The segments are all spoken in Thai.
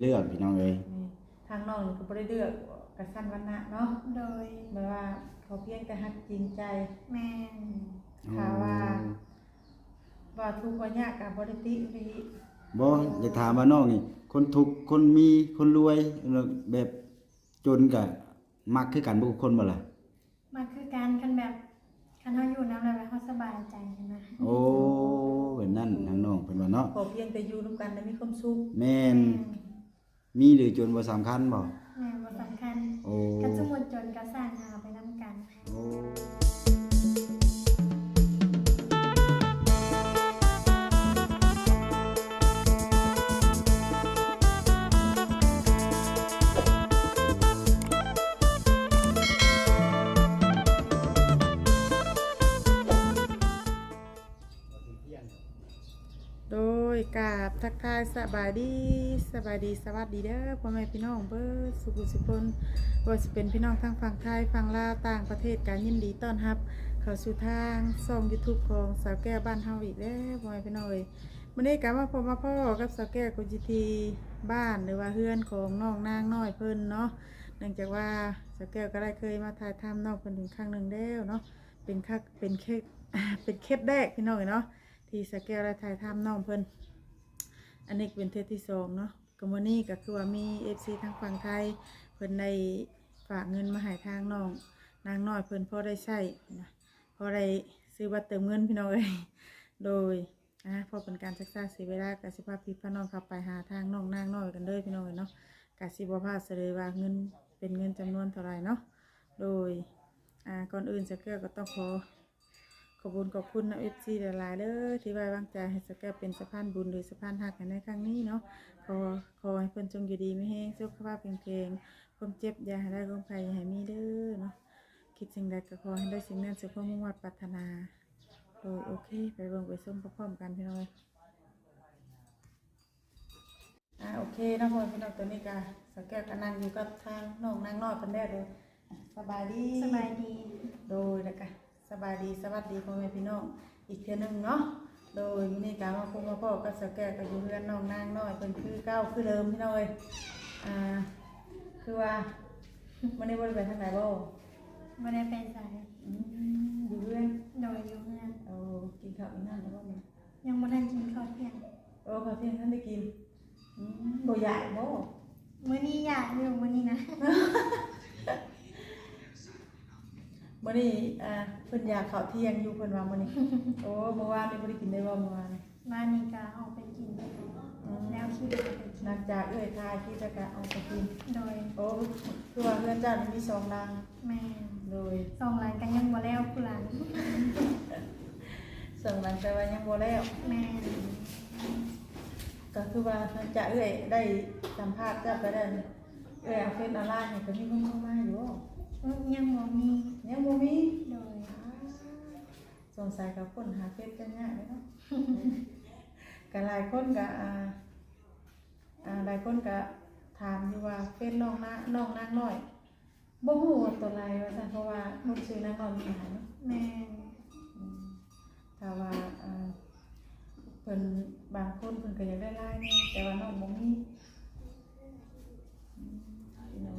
เลือกพี่น้องเอ้ยนี่ทางน้องนี่ก็บ่ได้เลือกกระสั้นวันนะเนาะโดยหมายว่าเขาเพียงแต่ฮักจริงใจแม่นถ้าว่า ว่าทุกข์ว่ายากก็บ่ได้ติไปบ่อยากถามว่าน้องนี่ คนทุกข์คนมีคนรวยแบบจนก็มักคือกันบ่คนบ่ล่ะมาคือการคันแบบคันเฮาอยู่นำแล้วแบบเฮาสบายใจนะโอ้แบบนั้นทางน้องเพิ่นว่าเนาะขอเพียงแต่อยู่ร่วมกันและมีความสุขแม่นมี หรือจนบ่สำคัญบ่แม่บ่สำคัญโอ้คันสมมุติจนก็สร้างหาไปนํกัน โอ้ ทักทายสบายดีสบายดีสวัสดีเด้อพ่อแม่พี่น้องเบิดสุขุสุคนว่าสิเป็นพี่น้องทางฝั่งไทยฝั่งลาวต่างประเทศการยินดีต้อนรับ เข้าสู่ทางช่อง YouTube ของสาวแก้วบ้านเฮาอีกแล้วพ่อแม่พี่น้องเอ้ยมื้อนี้ก็มาพบมาพ่อกับสาวแก้วกุจิทีบ้านหรือว่าเฮือนของน้องนางน้อยเพิ่นเนาะเนื่องจากว่าสาวแก้วก็ได้เคยมาถ่ายทำนองเพิ่นถึงครั้งหนึ่งแล้วเนาะเป็นคักเป็นเคสเป็นเคสแรกพี่น้องเอ้ยเนาะที่สแกลและถ่ายทำน้องเพิ่น อันนี้เป็นเทปที่สองเนาะกัมนี้ก็คือว่ามีเอฟซีทางฝั่งไทยเพิ่นได้ฝากเงินมาให้ทางน้อง นางน้อยเพิ่นพอได้ใช้นะพอได้ซื้อบัตรเติมเงินพี่น้องเอ้ยโดยอ่าพอเป็นการศึกษาเสียเวลากสิภาพพี่พน้องขับไปหาทางน้องนางน้อยกันเด้อพี่น้องเอ้ยเนาะกสิบพลาดเสยเลยว่าเงินเป็นเงินจำนวนเท่าไหร่เนาะโดยอ่าก่อนอื่นสแกลก็ต้องขอ อบคุณขอบคุณนะเอฟซีหลายๆเด้อที่ไว้วางใจให้สแกปเป็นสะพานบุญหรือสะพานหักกันในครั้งนี้เนาะขอขอให้เพิ่นจงอยู่ดีไม่แห้งสุขภาพแข็งแรงความเจ็บอย่าให้ได้ความภัยอย่าให้มีเด้อเนาะคิดสิ่งใดก็ขอให้ได้สิ่งนั้นสุขความมุ่งมั่นปรารถนาโดยโอเค ไปเบิ่งไปส้มพร้อมๆกันพี่น้อยอ่าโอเคนะพ่อพี่น้องตัวนี้ก็สแกปก็นั่งอยู่กับทางน้องนางน้อยเพิ่นได้เลยสบายดีสบายดีโดยแล้วก็ สบายดีสวัสดีพ่อแม่พี่น้องอีกเทื่อหนึงเนาะโดยมื้อนี้การมาพบมาพ่อกับสาวแก้วก็อยู่เรือนน้องนางน้อยเป็นคือเก้าคือเดิมพี่น้อยอ่าคือว่าวันนี้บ่ได้ไปทางไหนบ่บ่ได้ไปไสอืมอยู่เรือนโดยอยู่เฮือนเอากินข้าวอีกนั่นแล้วบ่เนี่ยยังบ่ทันกินข้าวเที่ยงโอ้ข้าวเที่ยงท่านได้กินอืมบ่ใหญ่บ่มื้อนี้อยากอยู่มื้อนี้นะ มื้อนี้อ่าเพิ่นอยากข้าวเที่ยงอยู่เพิ่นว่ามื้อนี้ โอ้เมื่อวานนี่บ่ได้กินได้บ่เมื่อวานนี่บ้านนี้ก็เอาไปกินอืมแล้วคิดว่าไปกินหลังจากเอ้ยทายที่จะกะเอาไปกิน โดยโอ้คือว่าเพื่อนเจ้านี่มีสองดังแม่โดยสองหลานกันยังบ่แล้วผู้หลานสองดังแต่ว่ายังบ่แล้ว แม่ก็คือว่าหลังจากเอ้ยได้สัมภาษณ์เจ้าไปได้นี่เอ้ยเอาเฟซออนไลน์นี่ก็มีคนเข้ามาอยู่ ยังบ่มียังบ่มีโดยสงสัยกับคนหาเฟซกันยากเลยเนาะก็หลายคนก็อ่าอ่าหลายคนก็ถามอยู่ว่าเฟซน้องนะน้องนางน้อยบ่ฮู้ว่าตัวอะไรว่าซั่นเพราะว่าคนชื่อนางน้อยมีหลายเนาะแม่อืมถ้าว่าอ่าเพิ่นบางคนเพิ่นก็อยากได้ลายนี่แต่ว่าน้องบ่มีอืมพี่น้อง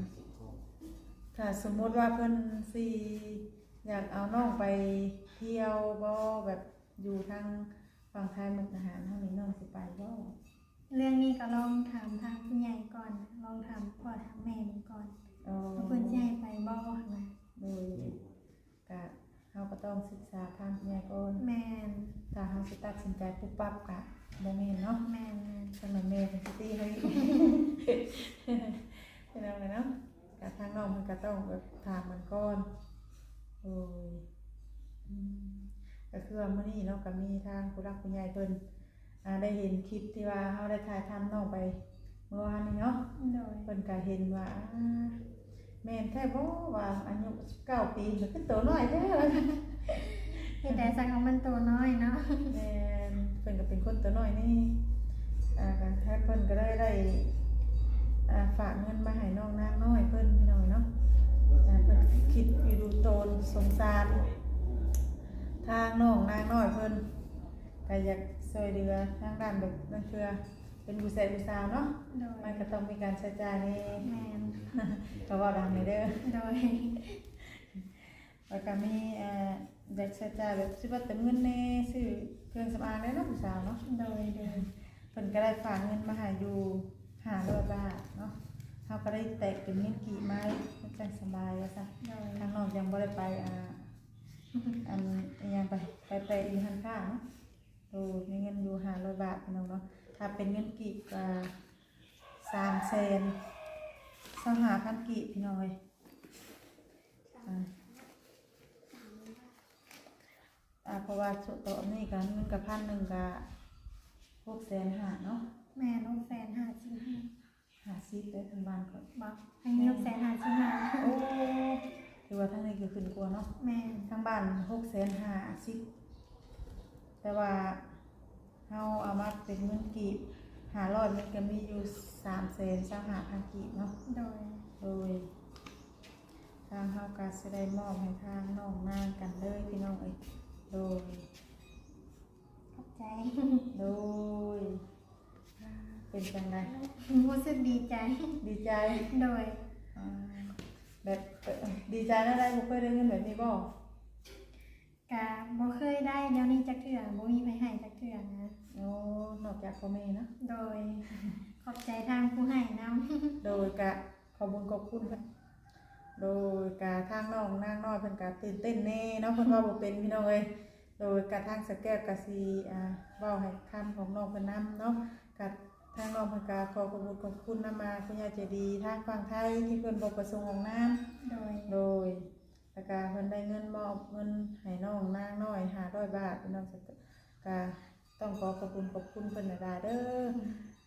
ถ้าสมมติว่าเพิ่นสิอยากเอาน้องไปเที่ยวบ่แบบอยู่ทางฝั่งไทยมุกดาหารเฮานี่น้องสิไปบ่เรื่องนี้ก็ลองถามทางผู้ใหญ่ก่อน ลองถามพ่อถามแม่ดูก่อนอ๋อว่าเพิ่นสิให้ไปบ่นะโดยก็เฮาก็ต้องศึกษาทางผู้ใหญ่ก่อนแม่นถ้าเฮาสิตัดสินใจปุ๊บปั๊บก็บ่แม่นเนาะแม่นแม่นสำหรับแม่เป็นซิตี้ให้เป็นอะไรเนาะ กับทางน้องมันก็ต้องแบบถามมันก่อนโอ้ยอืมก็คือว่ามื้อนี้เนาะก็มีทางผู้รักผู้ใหญ่เพิ่นอ่าได้เห็นคลิปที่ว่าเฮาได้ถ่ายทำน้องไปเมื่อวานนี้เนาะโดยเพิ่นก็เห็นว่าอ่าแม่นแท้บ่ว่าอายุ19ปีก็คือตัวน้อยแท้ว่าเฮ็ดได้สักเอามันตัวน้อยเนาะแม่นเพิ่นก็เป็นคนตัวน้อยนี่อ่าการแท้เพิ่นก็ได้ได้อ่า ฝากเงินมาให้น้องนางน้อยเพิ่นพี่น้อยเนาะอ่าเพิ่นคิดอยู่ดูโตนสงสาร ทางน้องนางน้อยเพิ่นก็อยากช่วยเหลือทางด้านแบบนั่นคือเป็นผู้ชายผู้สาวเนาะโดยมันก็ต้องมีการใช้จ่ายในแมนก็เว่าดังในเด้อโดยแล้วก็มีเอ่อเด็กใช้จ่ายแบบสิว่าเติมเงินในซื้อเครื่องสำอางได้เนาะผู้สาวเนาะโดยโดยเพิ่นก็ได้ฝากเงินมาให้อยู่500บาทเนาะเฮาก็ได้แตกเป็นเงินกี่ไม้มันจังสบายว่าซะโดยทางนอกยังบ่ได้ไปอ่าอันอิหยังไปไปไปอีหันค่าเนาะโอ้มีเงินอยู่500บาทพี่น้องเนาะถ้าเป็นเงินกีบก็3แสน25,000กีบพี่น้องเอ้ยอ่าอ่าเพราะว่าชุดโต๊ะนี่กันมันกับพันหนึ่งกับหกแสนหาเนาะ แม่น้องแฟนหาชิมห้าหาซิปได้ทั้งบ้านก่อนบอกให้น้องแฟนหาชิมห้าโอ้ถือว่าทั้งนี้ก็ขึ้นกลัวาเนาะแม่ทั้งบ้านหกแสนหาซิปแต่ว่าเฮาเอามาเป็นเงินกีบหาร้อยมันก็มีอยู่สามแสนสามหาพันกีบเนาะโดยโดยทางเฮาก็จะได้มอบให้ทางน้องนางกันเลยพี่น้องเอ้ยโดยขอบใจโดยอ่า เป็นจังไดรู้สึกดีใจ ดีใจโดยอ่าแบบเอ่อดีใจนะได้บ่เคยได้เงินแบบนี้บ่กะบ่เคยได้เดี๋ยวนี้จักเทื่อบ่มีไผให้จักเทื่อนะ โอ้นอกจากพ่อแม่นะโดยขอบใจทางผู้ให้นำโดยกะขอบคุญขอบคุณเพิ่นโดยกะทางน้องนางน้อยเพิ่นกะตื่นเต้นแน่เนาะเพิ่นว่าบ่เป็นพี่น้องเอ้ยโดยกะทางสแก้วกะสิอ่าเว้าให้คำของน้องเพิ่นนํเนาะกะ ทางน้องเพิ่นกะขอขอบคุณขอบคุณนำมาคุณยายใจดีทางฝั่งไทยที่เพิ่นบ่ประสงค์ของน้ำโดยโดยแล้วก็เพิ่นได้เงินมอบเงินให้น้องนางน้อย500บาทพี่น้องสักก็ต้องขอขอบคุณขอบคุณเพิ่นหลายๆเด้อ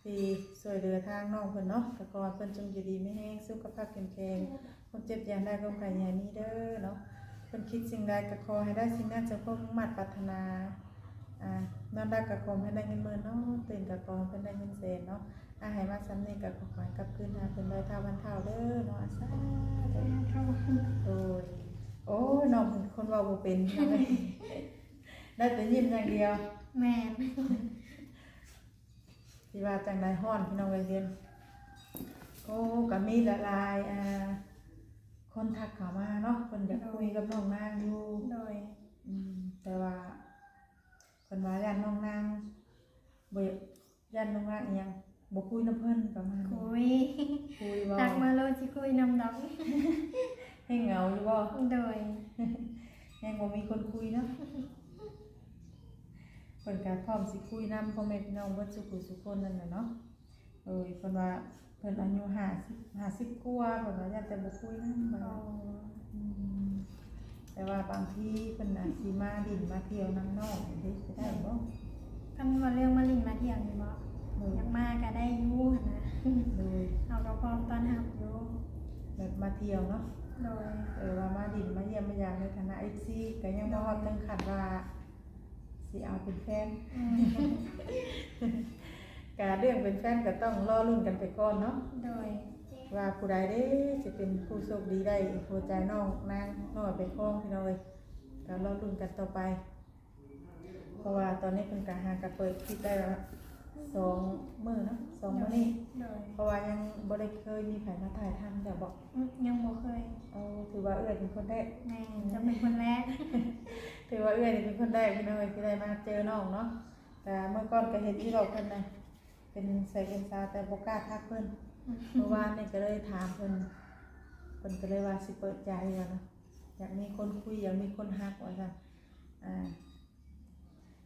ที่ช่วยเหลือทางน้องเพิ่นเนาะแต่ก่อนเพิ่นจงอยู่ดีไม่แห้งสุขภาพแข็งแรงคนเจ็บอย่าได้ก็ไข่อย่านี้เด้อเนาะเพิ่นคิดสิ่งใดก็ขอให้ได้สิ่งนั้นจะพบมุ่งมั่นปรารถนา อ่านอนได้ก็ขอให้ได้เงินหมื่นเนาะตื่นก็ขอให้เพิ่นได้เงินแสนเนาะอาให้มาสำเร็จก็ขอให้กลับคืนหาเพิ่นได้เท่าวันเท่าเด้อเนาะสาธุโดยโอ้ยน้องเป็นคนเว่าบ่เป็นได้แต่ยิ้มอย่างเดียว แม่นสิว่าจังไดฮ้อนพี่น้องเอ้ยเรียนโอ้ก็มีละลายอ่าคนทักเข้ามาเนาะเพิ่นอยากคุยกับน้องนางอยู่โดยอืมแต่ว่า เพิ่นว่าย่านน้องนางบ่ย่านน้องนางอีหยังบ่คุยนํเพิ่นประมาณนี้คุยคุยบ่ทักมาโลดสิคุยนำดอกให้เหงาอยู่บ่โดยยังบ่มีคนคุยเนาะเพิ่นก็พร้อมสิคุยนำพ่อแม่พี่น้องเบิดสุขุสุคนนั่นแหละเนาะเอ้ยเพิ่นว่าเพิ่นอายุ50 50กว่าเพิ่นว่าอยากแต่บ่คุยนำอ๋อ แต่ว่าบางทีเพิ่นอาจสิมาดินมาเที่ยวนำน้องเด้สิได้บ่คันว่าเรื่องมาลินมาเที่ยวนี่บ่เอออยากมาก็ได้อยู่หั่นนะโดยเอาก็พร้อมต้อนรับอยู่แบบมาเที่ยวเนาะโดยเออว่ามาดินมาเยี่ยมมายามในฐานะ FC ก็ยังบ่ฮอดถึงขั้นว่าสิเอาเป็นแฟนอืมการเรื่องเป็นแฟนก็ต้องรอรุ่นกันไปก่อนเนาะโดย ว่าผู้ใดเด้จะเป็นผู้โชคดีได้หัวใจน้องนางน้อยเป็นพ้องพี่น้องเลยก็รอรุ่นกันต่อไป เพราะว่าตอนนี้เป็นการหากับเปิดคลิปได้แล้วสองมือเนาะสองมือนี่โดยเพราะว่ายังบ่ได้เคยมีแผนมาถ่ายทำแต่บอกอืมยังบ่เคยเอาถือว่าเอื้อยเป็นคนแรกแม่จะเป็นคนแรกถือว่าเอื้อยนี่เป็นคนแรกพี่น้องเอ้ยที่ได้มาเจอน้องเนาะแต่เมื่อก่อนก็เห็นที่เราเพิ่นนะเป็นใส่เป็นซาวแต่บ่กล้าทักเพิ่น เมื่อวานนี่ก็เลยถามเพิ่นเพิ่นก็เลยว่าสิเปิดใจว่านะอยากมีคนคุยอยากมีคนฮักว่าซั่นอ่า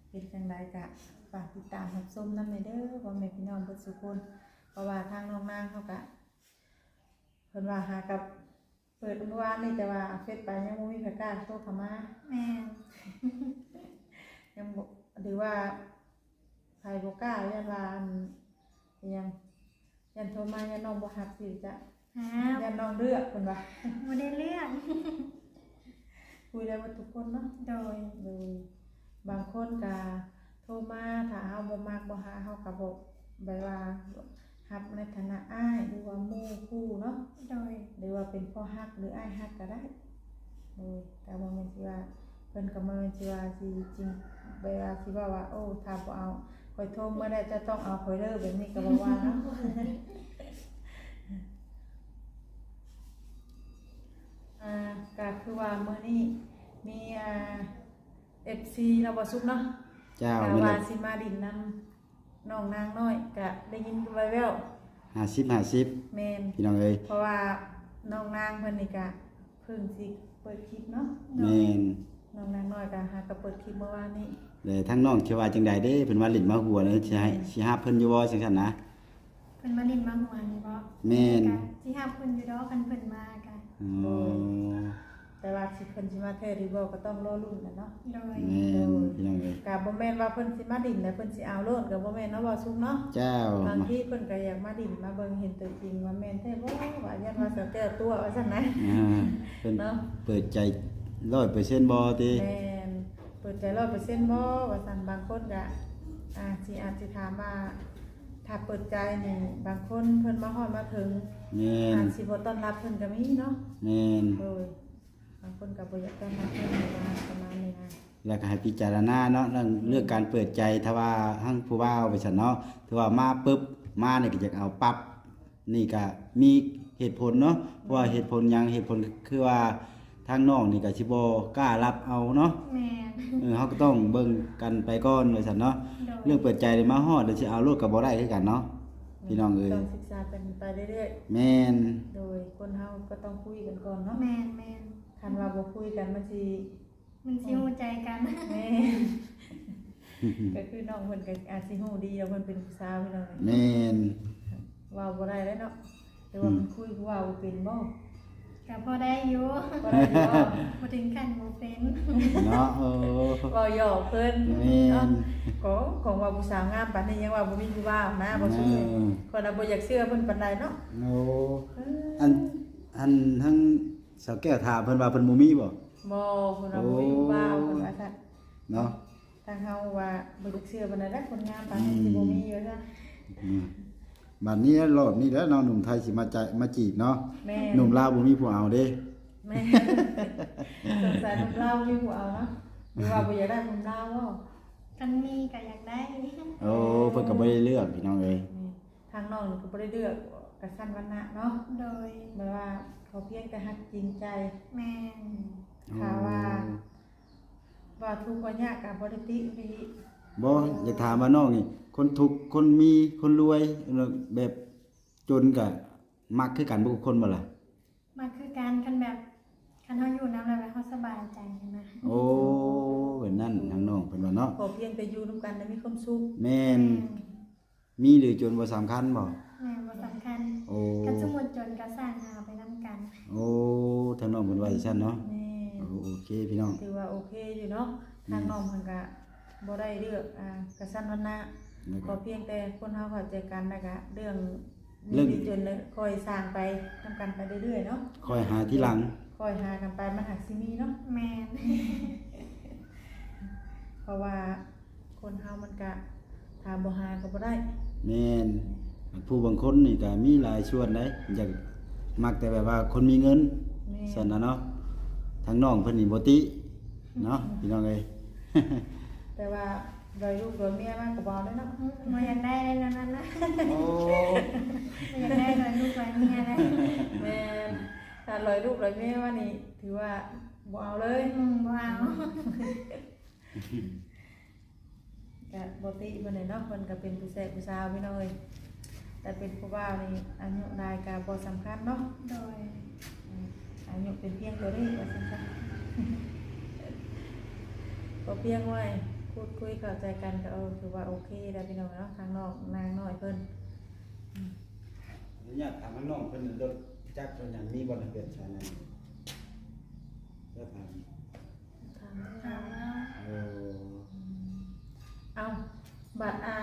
เป็นจังไดกะฝากติดตามรับชมนำในเด้อพ่อแม่พี่น้องเบิดสุคนเพราะว่าทางน้องนางเขากะเพิ่นว่าหากับเปิดเมื่อวานนี่แต่ว่าเฟซไปยังบ่มีใครกล้าโทรเข้ามาแม่ยังบ่หรือว่าใครบ่กล้ายันว่าอันอิหยัง ยันโทรมายันน้องบ่ฮักสิจะฮะยันน้องเลือกเพิ่นว่าบ่ได้เรื่องคุยได้หมดทุกคนเนาะโดยเลยบางคนก็โทรมาถ้าเฮาบ่มักบ่หาเฮาก็บอกแบบว่ารับในฐานะอ้ายหรือว่าหมู่คู่เนาะโดยหรือว่าเป็นพ่อฮักหรืออ้ายฮักก็ได้เลยแต่บ่แม่นสิว่าเพิ่นก็บ่แม่นสิว่าสิจริงแบบว่าสิว่าว่าโอ้ถ้าบ่เอา คอยโทรเมื่อใดจะต้องเอาคอยเลิกแบบนี้ก็บ่ว่าเนาะอ่าก็คือว่ามื้อนี้มีอ่า FC เราบ่ซุกเนาะเจ้าก็นี่แหว่าละสิมาดินนำน้องนางน้อยก็ได้ยินแว่วห้าสิบห้าสิบๆแม่นพี่น้องเอ้ยเพราะว่าน้องนางเพิ่นนี่ก็เพิ่งสิเปิดคลิปเนาะแม่นน้องนางน้อยก็หาก็เปิดคลิปเมื่อวานนี้ เลยทั้งน้องเชื่อว่าจังใดเด้เพิ่นว่าเล่นมาหัวเลยสิให้สิหาเพิ่นอยู่บ่จังซั่นนะ เพิ่นมาดินมาหัวนี่บ่แม่นกะสิหาเพิ่นอยู่ดอกคันเพิ่นมากะอ๋อแต่ว่าสิเพิ่นสิมาแท้หรือบ่ก็ต้องรอลุ้นกันเนาะโดยแม่นพี่น้องเอ้ยก็บ่แม่นว่าเพิ่นสิมาดินแล้วเพิ่นสิเอาโลดก็บ่แม่นเนาะบ่ซุกเนาะ เจ้าบางทีเพิ่นก็อยากมาดินมาเบิ่งเห็นตัวจริงว่าแม่นแท้บ่ว่ายันว่าสแก้วตัวว่าซั่นนะ อ่าเพิ่นเนาะ เปิดใจ100%บ่ติแม่น เปิดใจ100%บ่ว่าซั่นบางคนก็อ่าสิอาจสิถามว่าถ้าเปิดใจนี่บางคนเพิ่นมาฮอดมาถึงแม่นอาจสิบ่ต้อนรับเพิ่นก็มีเนาะแม่นโดยบางคนก็บ่อยากต้อนรับเพิ่นว่าประมาณนี้นะแล้วก็ให้พิจารณาเนาะเรื่องเรื่องการเปิดใจถ้าว่าทั้งผู้ว่าเอาไปซั่นเนาะถือว่ามาปุ๊บมานี่ก็อยากเอาปั๊บนี่ก็มีเหตุผลเนาะเพราะว่าเหตุผลหยังเหตุผลคือว่า ทางน้องนี่ก็สิบ่กล้ารับเอาเนาะแม่นเออเขาก็ต้องเบิ่งกันไปก่อนว่าซั่นเนาะโดยเรื่องเปิดใจเลยมาฮอดเดี๋ยวสิเอาโลดก็บ่ได้คือกันเนาะพี่น้องเอ้ยต้องศึกษากันไปเรื่อยแม่นๆ โดยคนเฮาก็ต้องคุยกันก่อนเนาะแม่นแม่นคันว่าบ่คุยกันมันสิมันสิฮู้ใจกัน แม่นก็คือน้องเพิ่นก็อาจสิฮู้ดีแล้วเพิ่นเป็นผู้สาวพี่น้องแม่น เว้าบ่ได้แล้วเนาะแต่ว่ามันคุยผู้เว้าบ่เป็นบ่ ก็พอได้อยู่บ่ได้อยู่บ่บ่ถึงขั้นบ่เป็นเนาะเออเว้าหยอกเพิ่นแม่นเนาะก็ของว่าผู้สาวงามปานนี้ยังว่าบ่มีผู้เว้านะบ่ซื่ออืม คนน่ะบ่อยากเชื่อเพิ่นปานใดเนาะโอ้เอออันอันทั้งสาวแก้วถามเพิ่นว่าเพิ่นบ่มีบ่บ่คนน่ะบ่มีผู้เว้าเพิ่นว่าซั่น เนาะ ทางเฮาว่าบ่อยากเชื่อปานใดแล้วคนงามปานนี้สิบ่มีอยู่ซะอืม บัดนี้รอบนี้แล้วเนาะหนุ่มไทยสิมาใจมาจีบเนาะแม่หนุ่มลาวบ่มีผู้เอาเด้ แม่สงสัยหนุ่มลาวมีผู้เอาเนาะหรือว่าบ่อยากได้หนุ่มลาวบ่กันมีก็อยากได้โอ้เพิ่นก็บ่ได้เลือกพี่น้องเอ้ยนี่ทางน้องนี่ก็บ่ได้เลือกกระสั้นวันนะเนาะโดยแปลว่าเขาเพียงแต่ฮักจริงใจแม่นค่ะว่าว่าทุกข์ว่ายากก็บ่ได้ติดีบ่อยากถามว่าน้องนี่ คนทุกข์คนมีคนรวยแบบจนก็มักคือกันบ่ทุกคนบ่ล่ะมันคือการคันแบบคันเฮาอยู่นำแล้วแบบเฮาสบายใจนะโอ้เป็นนั่นทางน้องเพิ่นว่าเนาะขอเพียงแต่อยู่นํกันแล้วมีความสุขแม่นมีหรือจนบ่สำคัญบ่แม่นบ่สำคัญโอ้กันสมมุติจนก็สร้างหาไปนํกัน โอ้ทางน้องเพิ่นว่าจังซั่นเนาะแม่โอ้โอเคพี่น้องถือว่าโอเคอยู่เนาะทางน้องเพิ่นก็บ่ได้เลือกอ่ากระสั้นวันนะ แล้วขก็อเพียงแต่คนเฮาเข้าใจกันนะคะเรื่องเรื่องมีจนเลยคอยสร้างไปนํกันไปเรื่อยๆเนาะคอยหาที่หลัง คอยหากันไปมันหักสิมีเนาะแม่นเพราะว่าคนเฮามันก็ถามบ่หาก็บ่ได้ แม่นผู้บางคนนี่ก็มีหลายส่วนได้อยากมักแต่แบบว่าคนมีเงินแม่ซั่นน่ะเนาะทางน้องเพิ่นนี่บ่ติเนาะพี่น้องเอ้ย แต่ว่า โดยลูกโดยเมียมันก็บ่ได้เนาะบ่อยากได้แล้วนั้นนะโอ้บ่อยากได้เลยลูกหลานเมียเลยแม่นถ้าลอยลูกลอยเมียว่านี่ถือว่าบ่เอาเลยอืมบ่เอาก็บ่ติเพิ่นน่ะเนาะเพิ่นก็เป็นผู้แซ่บผู้สาวพี่น้องเอ้ยแต่เป็นผู้บ่าวนี่อายุรายก็บ่สำคัญเนาะโดยอืมอายุเป็นเพียงตัวเลขว่าซั่นซะก็เพียงไว้ พูดคุยเข้าใจกันก็เออถือว่าโอเคแล้วพี่น้องเนาะทางนอกนางน้อยเพิ่นอนุญาตถามทางน้องเพิ่นรถจักรเพิ่นหยังมีบ่ทะเบียนชาแนลแล้วถามถามถามว่าโอ้เอาบัตรอา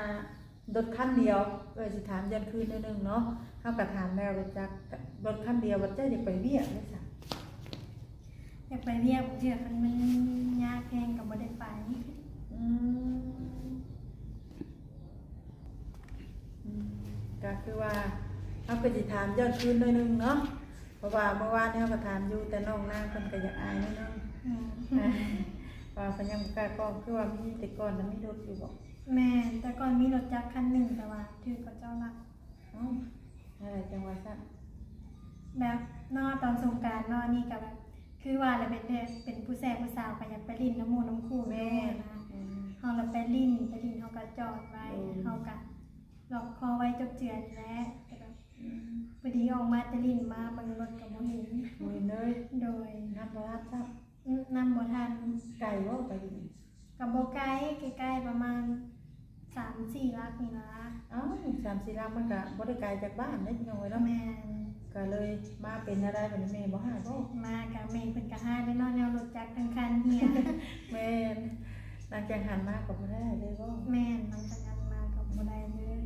ดดขั้นเดียวเออสิถามยันคืนนิดนึงเนาะเฮาก็ถามแล้วว่าจักรถขั้นเดียวว่าเจ้าอยากไปเวียดได้ซะอยากไปเรียกเรียกมันมันยากแพงกับบ่ได้ไปอืมอืม ก็คือว่าเฮาก็สิถามย้อนคืนหนิดนึงเนาะเพราะว่าเมื่อวานนี้เฮาก็ถามอยู่แต่น้องนางเพิ่นก็อยากอายนิดนึงอืมอ่าว่าเพิ่นยังบ่กล้าก็คือว่ามีแต่ก่อนน่ะมีรถอยู่บ่มแม่นแต่ก่อนมีรถจักรคันหนึ่งแต่ว่าถือกับเจ้าหลักเอ้าอะไรจังหวะสั้นแบบนอตอนสงกรารนอนี่กับแบบคือว่าเราเป็นแบบเป็นผู้แซ่ผู้สาวก็อยากไปลินน้ำหมูน้ำคูแม่นะอืม เฮาเราไปลินไปลินเฮาก็จอดไว้อืม เฮาก็ล็อกคอไว้จบเจือนแล้วแต่แบบพอดีออกมาจะลินมาเบางรถกับบ่เห็นมือเลยโดยน้ำปลาร้าซับนำบ่ทันไก่ว่าไปดิกับโบไกลใกล้ๆประมาณสามสี่ลักนี่ละเอ้าสามสี่ลำมันก็บ่ได้ไกลจากบ้านได้พี่น้องเอ้ยเนาะแม่น ก็เลยมาเป็นอะไรแบบนี้แม่บ่หายบ่มากับแม่เพิ่นก็ห้าได้นอนแนวรถจักรทั้งคันเฮีย แม่น นางแจงหันมาก็บ่ได้เลยบ่แม่นมันก็ยังมากับบ่ได้เลย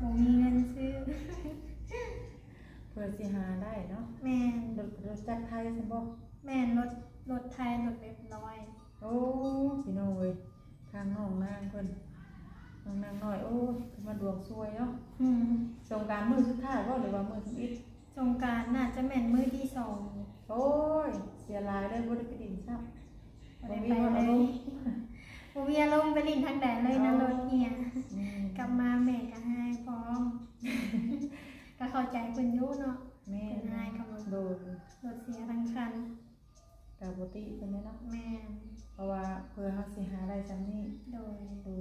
บ่มีเงินซื้อ เพื่อสิหาได้เนาะแม่นรถรถจักรไทยซั่นบ่แม่นรถรถไทยรถเรียบร้อยโอ้พี่น้องเอ้ยทางน้องนางเพิ่นน้องนางน้อยโอ้ยมาดวงซวยเนาะอืมสงกรารมื้อสุดท้ายบ่หรือว่ามื้อทำอิฐสงกรารน่าจะแม่นมื้อที่สองโอ้ยเสียหลายเลยบ่ได้ไปดินซับบ่ได้ไปเลย บ่มีอารมณ์ไปลินทางใดเลยนะรถเฮียกลับมาแม่ก็ให้พร้อม ก็เข้าใจเพิ่นอยู่เนาะแม่เพิ่นให้กับรถโดนรถเสียทั้งคันกาบ่ติเพิ่นแม่เนาะแม่นเพราะว่าเพื่อเฮาสิหาได้ซำนี้โดยดู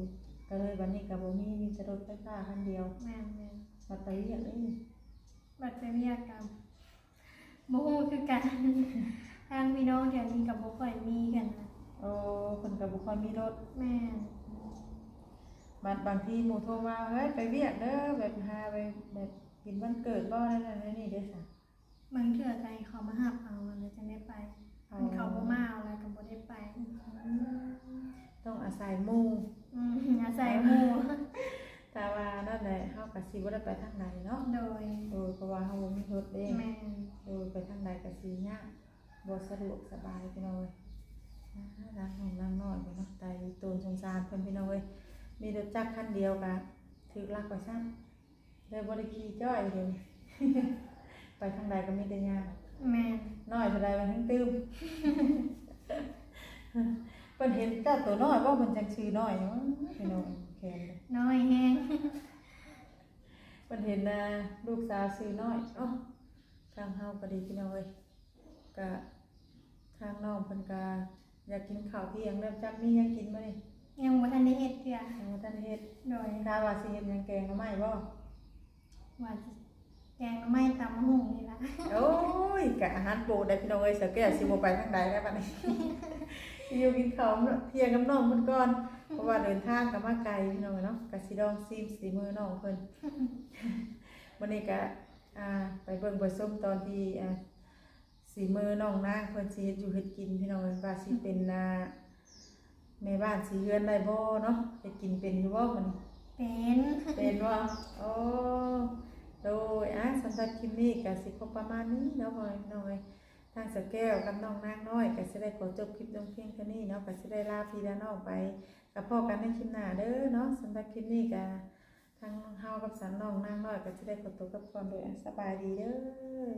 ก็เลยวันนี้ก็บ่มีมีแต่รถไฟฟ้าคันเดียวแม่นแม่นมาไปเรียกเอ้ยบัตรไปเวียกกับบ่ฮู้คือกันทางพี่น้องแถวนี้กับบ่ค่อยมีกันนะ โอ้เพิ่นก็บ่ค่อยมีรถแม่นบางบางทีหมู่โทรมาเฮ้ยไปเวียกเด้อแบบหาไปแบบกินวันเกิดบ่นั่นนั่นนี่เด้อจ้ะบางเทื่อใจเขามาหับเอาแล้วจะได้ไปอ๋อมันเขาบ่มาเอาแล้วก็บ่ได้ไป ต้องอาศัยหมู่อืมอาศัยหมู่แต่ว่านั่นแหละเฮาก็สิบ่ได้ไปทางไหนเนาะโดยโดยเพราะว่าเฮาบ่มีรถเด้แม่นโดยไปทางใดก็สิยากบ่สะดวกสบายพี่น้องเอ้ยอ่า รักน้องนางน้อยบ่เนาะใจตูนสงสารเพิ่นพี่น้องเอ้ยมีรถจักรคันเดียวก็ถูกลักไว้ซ้ํเลยบ่ได้ขี่จ้อยเดี๋ยวนี้ไปทางใดก็มีแต่ยากแม่นน้อยเท่าใดมันทั้งตื้มเพิ่นเห็นเจ้าตัวน้อยบ่เพิ่นจังชื่อน้อยเนาะพี่น้องแค่นั้นน้อยแฮงเพิ่นเห็นนะลูกสาวชื่อน้อยเอ้าทางเฮาก็ดีพี่น้องเอ้ยก็ทางน้องเพิ่นก็ อยากกินข้าวเที่ยงเริ่มจักมีหยังกินบ่นี่ยังบ่ทันได้เฮ็ดเทื่อยังบ่ทันเฮ็ดโดยถ้าว่าสิเฮ็ดหยังแกงหน่อไม้บ่ว่าสิแกงหน่อไม้ตำมะฮุ่งนี่ล่ะโอ้ยกะอาหารโปรดได้พี่น้องเอ้ยเสยแก้วสิบ่ไปทางใดแล้วบัดนี้อยู่กินข้าวเที่ยงกับน้องเพิ่นก่อนเพราะว่าเดินทางก็มาไกลพี่น้องเนาะก็สิลองซิมสีมือน้องเพิ่นวันนี้ก็อ่าไปเบิ่งไปส้มตอนที่อ่า สีมือน้องนางเพิ่นสิเฮ็ดอยู่เฮ็ดกินพี่น้องเอ้ยว่าสิเป็นอ่าแม่บ้านสิเฮือนได้บ่เนาะเฮ็ดกินเป็นอยู่บ่มันเป็นเป็นบ่โอ้โดยอะสำหรับคลิปนี้ก็สิครบประมาณนี้เนาะพ่อแม่พี่น้องเอ้ยทางสแก้วกับน้องนางน้อยก็สิได้ขอจบคลิปลงเพียงแค่นี้เนาะก็สิได้ลาพี่ลาน้องไปกับพ่อกันในคลิปหน้าเด้อเนาะสำหรับคลิปนี้ก็ทางเฮากับสันน้องนางน้อยก็จะได้ขอตัวกับความโดยอันสบายดีเด้อ